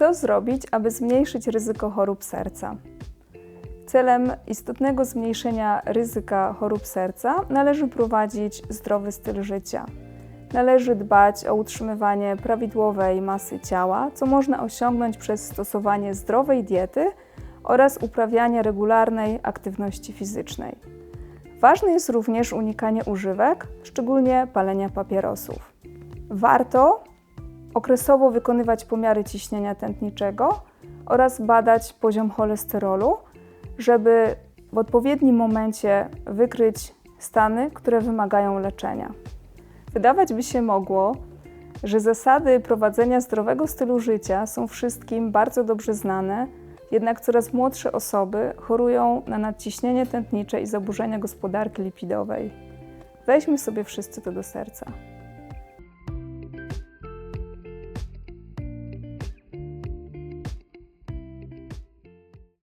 Co zrobić, aby zmniejszyć ryzyko chorób serca? Celem istotnego zmniejszenia ryzyka chorób serca należy prowadzić zdrowy styl życia. Należy dbać o utrzymywanie prawidłowej masy ciała, co można osiągnąć przez stosowanie zdrowej diety oraz uprawianie regularnej aktywności fizycznej. Ważne jest również unikanie używek, szczególnie palenia papierosów. Warto okresowo wykonywać pomiary ciśnienia tętniczego oraz badać poziom cholesterolu, żeby w odpowiednim momencie wykryć stany, które wymagają leczenia. Wydawać by się mogło, że zasady prowadzenia zdrowego stylu życia są wszystkim bardzo dobrze znane, jednak coraz młodsze osoby chorują na nadciśnienie tętnicze i zaburzenia gospodarki lipidowej. Weźmy sobie wszyscy to do serca.